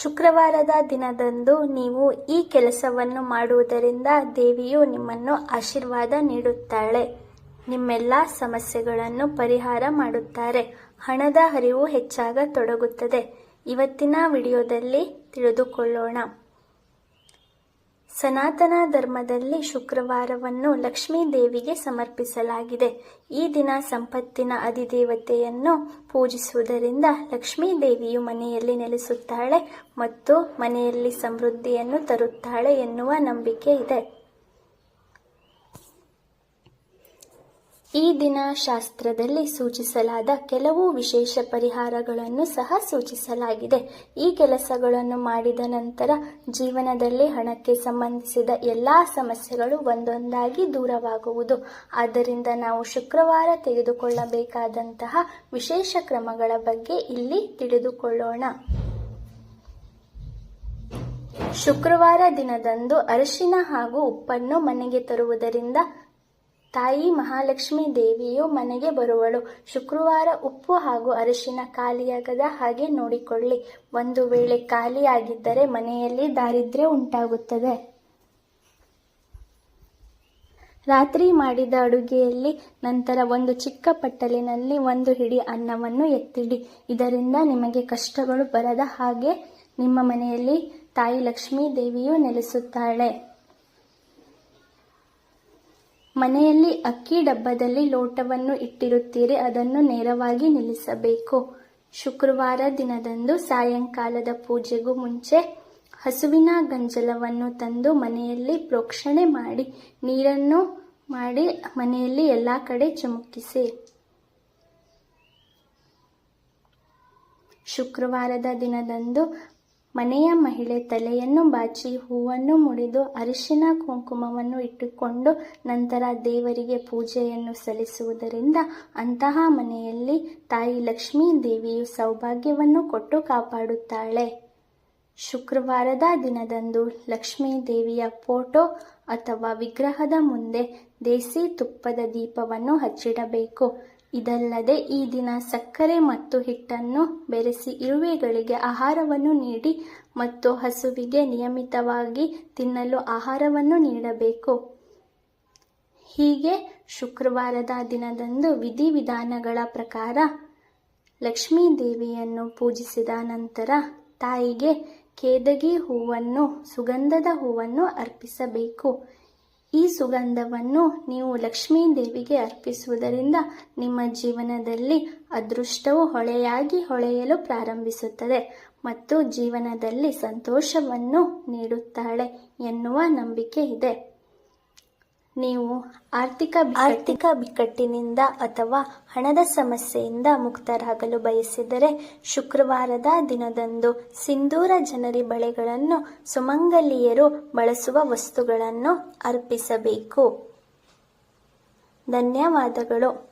ಶುಕ್ರವಾರದ ದಿನದಂದು ನೀವು ಈ ಕೆಲಸವನ್ನು ಮಾಡುವುದರಿಂದ ದೇವಿಯು ನಿಮ್ಮನ್ನು ಆಶೀರ್ವಾದ ನೀಡುತ್ತಾಳೆ. ನಿಮ್ಮೆಲ್ಲ ಸಮಸ್ಯೆಗಳನ್ನು ಪರಿಹಾರ ಮಾಡುತ್ತಾರೆ. ಹಣದ ಹರಿವು ಹೆಚ್ಚಾಗತೊಡಗುತ್ತದೆ ಇವತ್ತಿನ ವಿಡಿಯೋದಲ್ಲಿ ತಿಳಿದುಕೊಳ್ಳೋಣ. ಸನಾತನ ಧರ್ಮದಲ್ಲಿ ಶುಕ್ರವಾರವನ್ನು ಲಕ್ಷ್ಮೀ ದೇವಿಗೆ ಸಮರ್ಪಿಸಲಾಗಿದೆ. ಈ ದಿನ ಸಂಪತ್ತಿನ ಅಧಿದೇವತೆಯನ್ನು ಪೂಜಿಸುವುದರಿಂದ ಲಕ್ಷ್ಮೀ ದೇವಿಯು ಮನೆಯಲ್ಲಿ ನೆಲೆಸುತ್ತಾಳೆ ಮತ್ತು ಮನೆಯಲ್ಲಿ ಸಮೃದ್ಧಿಯನ್ನು ತರುತ್ತಾಳೆ ಎನ್ನುವ ನಂಬಿಕೆ ಇದೆ. ಈ ದಿನ ಶಾಸ್ತ್ರದಲ್ಲಿ ಸೂಚಿಸಲಾದ ಕೆಲವು ವಿಶೇಷ ಪರಿಹಾರಗಳನ್ನು ಸಹ ಸೂಚಿಸಲಾಗಿದೆ. ಈ ಕೆಲಸಗಳನ್ನು ಮಾಡಿದ ನಂತರ ಜೀವನದಲ್ಲಿ ಹಣಕ್ಕೆ ಸಂಬಂಧಿಸಿದ ಎಲ್ಲಾ ಸಮಸ್ಯೆಗಳು ಒಂದೊಂದಾಗಿ ದೂರವಾಗುವುದು. ಆದ್ದರಿಂದ ನಾವು ಶುಕ್ರವಾರ ತೆಗೆದುಕೊಳ್ಳಬೇಕಾದಂತಹ ವಿಶೇಷ ಕ್ರಮಗಳ ಬಗ್ಗೆ ಇಲ್ಲಿ ತಿಳಿದುಕೊಳ್ಳೋಣ. ಶುಕ್ರವಾರ ದಿನದಂದು ಅರಿಶಿನ ಹಾಗೂ ಉಪ್ಪನ್ನು ಮನೆಗೆ ತರುವುದರಿಂದ ತಾಯಿ ಮಹಾಲಕ್ಷ್ಮೀ ದೇವಿಯು ಮನೆಗೆ ಬರುವಳು. ಶುಕ್ರವಾರ ಉಪ್ಪು ಹಾಗೂ ಅರಿಶಿನ ಖಾಲಿಯಾಗದ ಹಾಗೆ ನೋಡಿಕೊಳ್ಳಿ. ಒಂದು ವೇಳೆ ಖಾಲಿಯಾಗಿದ್ದರೆ ಮನೆಯಲ್ಲಿ ದಾರಿದ್ರ್ಯ ಉಂಟಾಗುತ್ತದೆ. ರಾತ್ರಿ ಮಾಡಿದ ಅಡುಗೆಯಲ್ಲಿ ನಂತರ ಒಂದು ಚಿಕ್ಕ ಪಟ್ಟಲಿನಲ್ಲಿ ಒಂದು ಹಿಡಿ ಅನ್ನವನ್ನು ಎತ್ತಿಡಿ. ಇದರಿಂದ ನಿಮಗೆ ಕಷ್ಟಗಳು ಬರದ ಹಾಗೆ ನಿಮ್ಮ ಮನೆಯಲ್ಲಿ ತಾಯಿ ಲಕ್ಷ್ಮೀ ದೇವಿಯು ನೆಲೆಸುತ್ತಾಳೆ. ಮನೆಯಲ್ಲಿ ಅಕ್ಕಿ ಡಬ್ಬದಲ್ಲಿ ಲೋಟವನ್ನು ಇಟ್ಟಿರುತ್ತೀರಿ, ಅದನ್ನು ನೇರವಾಗಿ ನಿಲ್ಲಿಸಬೇಕು. ಶುಕ್ರವಾರ ದಿನದಂದು ಸಾಯಂಕಾಲದ ಪೂಜೆಗೂ ಮುಂಚೆ ಹಸುವಿನ ಗಂಜಲವನ್ನು ತಂದು ಮನೆಯಲ್ಲಿ ಪ್ರೋಕ್ಷಣೆ ಮಾಡಿ, ನೀರನ್ನು ಮಾಡಿ ಮನೆಯಲ್ಲಿ ಎಲ್ಲ ಕಡೆ ಚುಮುಕಿಸಿ. ಶುಕ್ರವಾರದ ದಿನದಂದು ಮನೆಯ ಮಹಿಳೆ ತಲೆಯನ್ನು ಬಾಚಿ ಹೂವನ್ನು ಮುಡಿದು ಅರಿಶಿನ ಕುಂಕುಮವನ್ನು ಇಟ್ಟುಕೊಂಡು ನಂತರ ದೇವರಿಗೆ ಪೂಜೆಯನ್ನು ಸಲ್ಲಿಸುವುದರಿಂದ ಅಂತಹ ಮನೆಯಲ್ಲಿ ತಾಯಿ ಲಕ್ಷ್ಮೀ ದೇವಿಯು ಸೌಭಾಗ್ಯವನ್ನು ಕೊಟ್ಟು ಕಾಪಾಡುತ್ತಾಳೆ. ಶುಕ್ರವಾರದ ದಿನದಂದು ಲಕ್ಷ್ಮೀ ದೇವಿಯ ಫೋಟೋ ಅಥವಾ ವಿಗ್ರಹದ ಮುಂದೆ ದೇಸಿ ತುಪ್ಪದ ದೀಪವನ್ನು ಹಚ್ಚಿಡಬೇಕು. ಇದಲ್ಲದೆ ಈ ದಿನ ಸಕ್ಕರೆ ಮತ್ತು ಹಿಟ್ಟನ್ನು ಬೆರೆಸಿ ಇರುವೆಗಳಿಗೆ ಆಹಾರವನ್ನು ನೀಡಿ ಮತ್ತು ಹಸುವಿಗೆ ನಿಯಮಿತವಾಗಿ ತಿನ್ನಲು ಆಹಾರವನ್ನು ನೀಡಬೇಕು. ಹೀಗೆ ಶುಕ್ರವಾರದ ದಿನದಂದು ವಿಧಿವಿಧಾನಗಳ ಪ್ರಕಾರ ಲಕ್ಷ್ಮೀ ದೇವಿಯನ್ನು ಪೂಜಿಸಿದ ನಂತರ ತಾಯಿಗೆ ಕೇದಗಿ ಹೂವನ್ನು, ಸುಗಂಧದ ಹೂವನ್ನು ಅರ್ಪಿಸಬೇಕು. ಈ ಸುಗಂಧವನ್ನು ನೀವು ಲಕ್ಷ್ಮೀ ದೇವಿಗೆ ಅರ್ಪಿಸುವುದರಿಂದ ನಿಮ್ಮ ಜೀವನದಲ್ಲಿ ಅದೃಷ್ಟವು ಹೊಳೆಯಾಗಿ ಹೊಳೆಯಲು ಪ್ರಾರಂಭಿಸುತ್ತದೆ ಮತ್ತು ಜೀವನದಲ್ಲಿ ಸಂತೋಷವನ್ನು ನೀಡುತ್ತಾಳೆ ಎನ್ನುವ ನಂಬಿಕೆ ಇದೆ. ನೀವು ಆರ್ಥಿಕ ಆರ್ಥಿಕ ಬಿಕ್ಕಟ್ಟಿನಿಂದ ಅಥವಾ ಹಣದ ಸಮಸ್ಯೆಯಿಂದ ಮುಕ್ತರಾಗಲು ಬಯಸಿದರೆ ಶುಕ್ರವಾರದ ದಿನದಂದು ಸಿಂಧೂರ ಜನರಿ ಬಳೆಗಳನ್ನು ಸುಮಂಗಲಿಯರು ಬಳಸುವ ವಸ್ತುಗಳನ್ನು ಅರ್ಪಿಸಬೇಕು. ಧನ್ಯವಾದಗಳು.